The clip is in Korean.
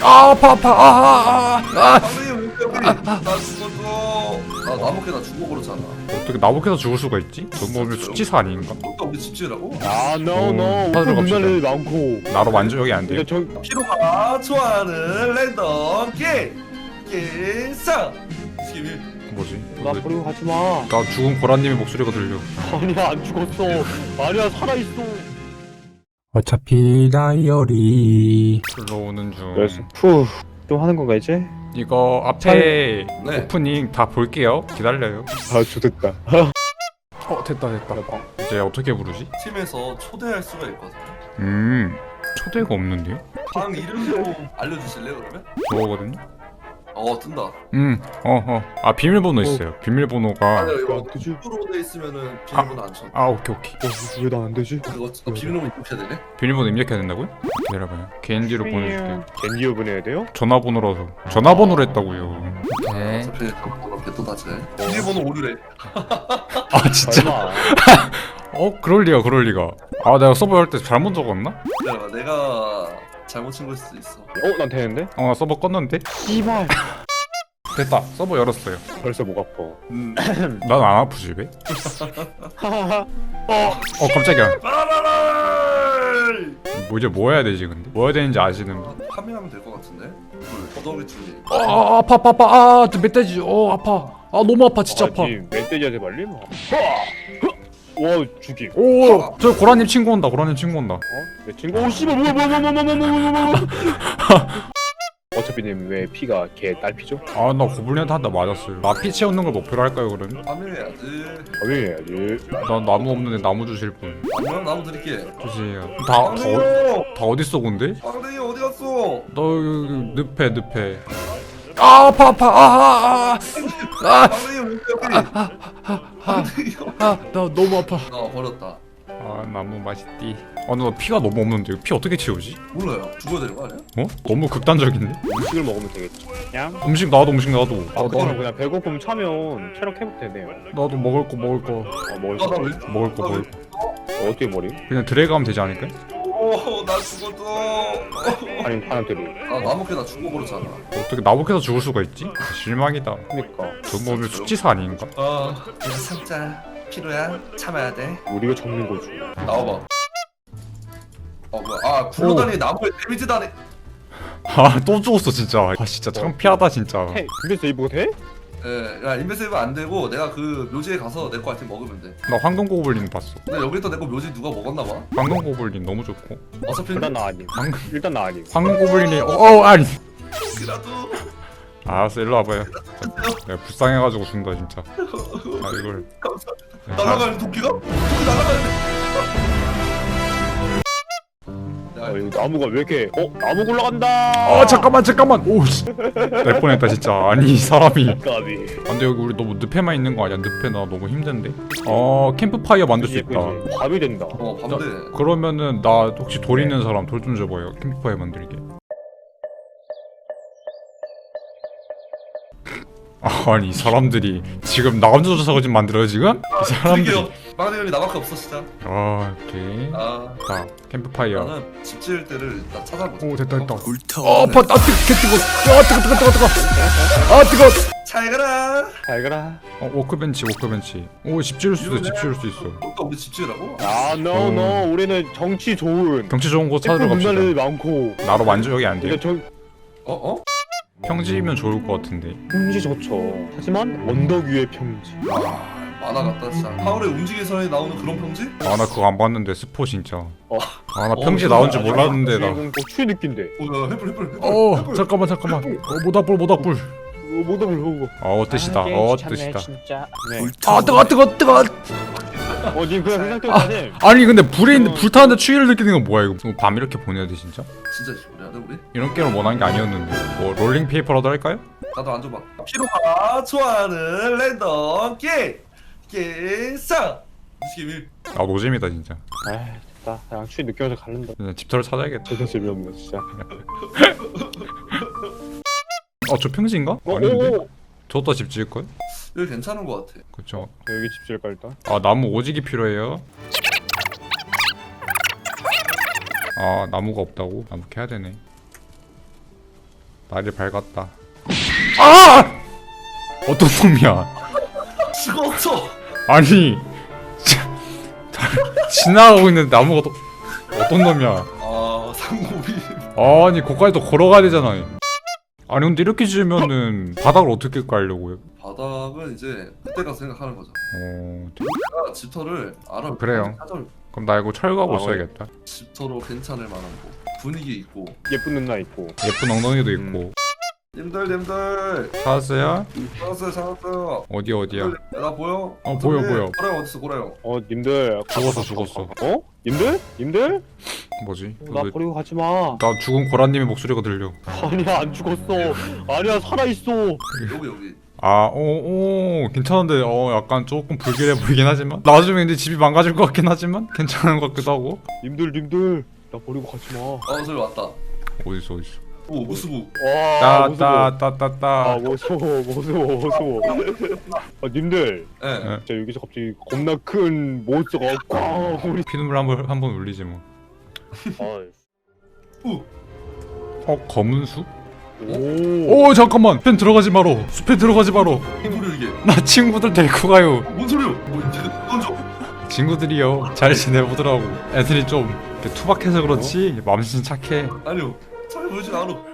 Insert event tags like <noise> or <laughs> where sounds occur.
아 아파 아파 아아아 여기 나 죽었어 나 나무 캐다 죽어버렸잖아 어떻게 나복해서 죽을 수가 있지? 정말 숙지사 아닌가? 또 우리 집지라고? 아, no, no. 어, 찾으러 갑시다. 문제는 많고. 나로 만족이 안 돼요? 근데 저 피로가 좋아하는 랜덤 게임 게임상 스키빌 뭐지? 나 버리고 가지 마. 나 죽은 고라님의 목소리가 들려 아니야, 안 죽었어. 아니야, 살아 있어. 어차피 다이어리 흘러오는 중 그래서 푸. 또 하는 건가 이제? 이거 앞에 네 오프닝 다 볼게요 기다려요 아, 좋됐다. <laughs> 어 됐다 됐다 이제 어떻게 부르지? 팀에서 초대할 수가 있거든 음 초대가 없는데요? 방 이름도 알려주실래요 그러면? 저거거든요? 어 뜬다 음 어 어 아 비밀번호 있어요 비밀번호가 아니 이거 안 되지? 으로 돼 있으면은 비밀번호 안 쳐. 아 오케이 오케이 어, 왜나 안 되지? 그거 어, 비밀번호 입력해야 되네? 비밀번호 입력해야 된다고요? 기다려봐요 개인지로 보내줄게요 겐디오 보내야 돼요? 전화번호라서 전화번호로 했다고요 네 어차피 그럼 개또 다지 비밀번호 오류래 <laughs> 아 진짜? 설마. <laughs> 어 그럴 리가 그럴 리가 아 내가 서버 할 때 잘못 적었나? 기다려봐 내가 잘못 친 걸 수도 있어 어, 난 되는데? 어나 서버 껐는데? 이발. 됐다 서버 열었어요 벌써 목 아파. 음 <clears throat> 난 안 아프지 왜? <laughs> 어 깜짝이야 뭐 이제 뭐 해야 되지 근데? 뭐 해야 되는지 아시는 분? 파밍하면 될 것 같은데? 아, 아 아파 아파 아파 아 멧돼지 어 아파 아 너무 아파 진짜 아파 멧돼지한테 말림? 와 죽임. 오, 저 고라님 친구 온다. 고라님 친구 온다. 어? 내 친구 오 씨발 뭐야 뭐야 뭐야 뭐야 뭐야 뭐야 <laughs> 어차피님 왜 피가 개 딸피죠? 아, 나 고블린한테 한대 맞았어요. 나피 채우는 걸 목표로 할까요, 그러면? 파밍해야지. 당연히 해야지. 나 나무 없는데 나무 주실 분. 안녕 나무 드릴게. 주세요. 다, 다, 어, 빵댕이요. 다 어딨어, 근데? 빵댕이 어디 갔어? 너, 여기 늪에, 늪에. 아, 아파, 아파. 아, 아, 아. 아, 빵댕이 어디 갔지? 댕이요 너무 아파 아 버렸다 아 나무 맛있디 아나 피가 너무 없는데 이거 피 어떻게 채우지? 몰라요 죽어야 되는 거 아니야? 어? 너무 극단적인데? 음식을 먹으면 되겠지. 냥? 음식 나도 음식 나도 아, 아, 그거는 그냥 배고픔 차면 체력 회복 되네요. 나도 먹을 거 먹을 거 아, 먹을 수 아나 왜? 먹을 거 먹을 거 어, 어떻게 머리? 그냥 드래그 하면 되지 않을까? 죽었어 아니면 하나 때리. 아 나무 캐다 죽어버렸잖아 어떻게 나복해서 죽을 수가 있지? 실망이다 그니까. 정말 숙지사 아닌가? 아 내가 살짝 피로야 참아야 돼 우리가 적는 거지. 나와봐 어 뭐야 아 굴러다니는 나무에 데미지 다네 아 또 죽었어 진짜 아 진짜 창피하다 진짜 헤이, 근데 세이브가 돼? 예 야 인베세이브 안 되고 내가 그 묘지에 가서 내 거 아이템 먹으면 돼. 나 황금 고블린 봤어. 근데 여기다 내거 묘지 누가 먹었나 봐. 황금 고블린 너무 좋고. 어차피 일단 나 아님. 황금 일단 나 아님. 황금 고블린이 어, 어 아니. 그라도 알았어 일로 와봐요. 내가 불쌍해가지고 준다 진짜. 아 이걸 감사합니다. 네, 날아가는 도끼가? 도끼 날아가는 어, 이 나무가 왜 이렇게 어? 나무 올라간다. 아 잠깐만 잠깐만! 오씨. 날 뻔했다 진짜. 아니 이 사람이. 까비. 아, 근데 여기 우리 너무 늪에만 있는 거 아니야? 늪에 나 너무 힘든데? 어 캠프파이어 만들 수 있다. 그지? 밤이 된다. 어 나, 밤돼. 그러면은 나 혹시 돌 있는 사람 돌 좀 줘봐요. 캠프파이어 만들게. <laughs> 아, 아니 이 사람들이 지금 나 혼자 조사가 좀 만들어요 지금? 이 사람들이 드릴게요 막내형이 나밖에 없어 진짜 아 오케이 아 자 캠프파이어 나는 집 지을 때를 일단 찾아보자 오 됐다 됐다 굴터 어 아파 아 뜨거 개 뜨거 아 뜨거 뜨거 뜨거 뜨거 아 뜨거 잘 가라 잘 가라. 어 워크벤치 워크벤치 오 집 지을 수 있어 집 지을 수 있어 또 우리 집 지으라고? 아, no, no. 우리는 정치 좋은. 경치 좋은 곳 찾으러 갑시다 문화를 많고. 나로 만족이 안 돼요 저 어? 어? 평지면 좋을 것 같은데 평지 좋죠. 하지만 언덕 위의 평지. 아 만화 같다 진짜 하울의 움직이는 사람이 나오는 그런 평지? 아 나 그거 안 봤는데 스포 진짜 어. 아나 어, 평지 그거 나온 줄 아니야? 몰랐는데 나 주인공 어, 추위 느낀대. 어 햇불 햇불 햇불 어. 잠깐만 잠깐만 어 모닥불 모닥불 어, 못 오고. 어 뜻이다 어 뜻이다 진짜. 네. 아 뜨거 뜨거 뜨거 어, 님 그냥 생각대로 아니 근데 불에 있는데 불타는데 추위를 느끼는 건 뭐야 이거 뭐밤 이렇게 보내야 돼 진짜? 진짜 우리 아들 우리? 이런 게임을 원하는 게 아니었는데 뭐 롤링 페이퍼라도 할까요? 나도 안 줘봐 피로가 좋아하는 랜덤 게임 게임상 21아 노잼이다 진짜 아, 됐다. 그냥 추위 느껴서 갈른다. 그냥 집터를 찾아야겠다 진짜 재미없네, 진짜. 어저 평지인가? 어, 아닌데? 오, 오. 저도 집 지을걸? 여기 괜찮은 거 같아 그쵸 여기 집 지을까 일단? 아 나무 오직이 필요해요 아 나무가 없다고? 나무 캐야 되네 날이 밝았다. 아! 어떤 놈이야? 죽었어. 아니 지나가고 있는 나무가 또 어떤 놈이야? 아 상고비. 아니 거기까지 또 걸어가야 되잖아. 아니 근데 이렇게 지으면은 바닥을 어떻게 깔려고 요? 바닥은 이제 그때 가서 생각하는 거죠. 어 내가 집터를 알아. 그래요. 찾아. 그럼 나 이거 철거하고 아, 있어야겠다. 집터로 괜찮을 만한 곳. 분위기 있고. 예쁜 누나 있고 예쁜 엉덩이도 음. 있고. 님들 님들. 찾았어요? 찾았어요 찾았어요. 어디 어디야? 님들, 나 보여? 어, 보여, 저기 보여. 고라형 어딨어 고라형. 어 님들 죽었어, 죽었어. 어? 님들? 님들? 뭐지? 나 왜- 버리고 가지 마 나 죽은 고라님의 목소리가 들려. 아니야 안 죽었어 아니야 살아있어 여기 여기. 아, 오, 오, 괜찮은데, 어, 약간 조금 불길해 보이긴 하지만 나중에 근데 집이 망가질 것 같긴 하지만 괜찮은 것 같기도 하고. 님들 님들 나 버리고 가지마 어 저기 왔다. 어딨어, 어딨어? 오 무수부. 와 따, 따, 무서워 따, 따, 아 따. 아 님들 예. 네. 진짜 여기서 갑자기 겁나 큰 몬스터가 꽝 우리 피눈물 한번 한번 울리지 뭐. 아, 어, 검은 숲? 오 오, 잠깐만. 펜 들어가지 마로. 숲에 들어가지 마로. 이게? 나 친구들 데리고 가요. 뭔 소리야? 뭐 이제 던져. 친구들이요. 잘 지내보더라고. 애들이 좀 이렇게 투박해서 그렇지. 맘신 착해. 아니요. 잘 보이진 않아.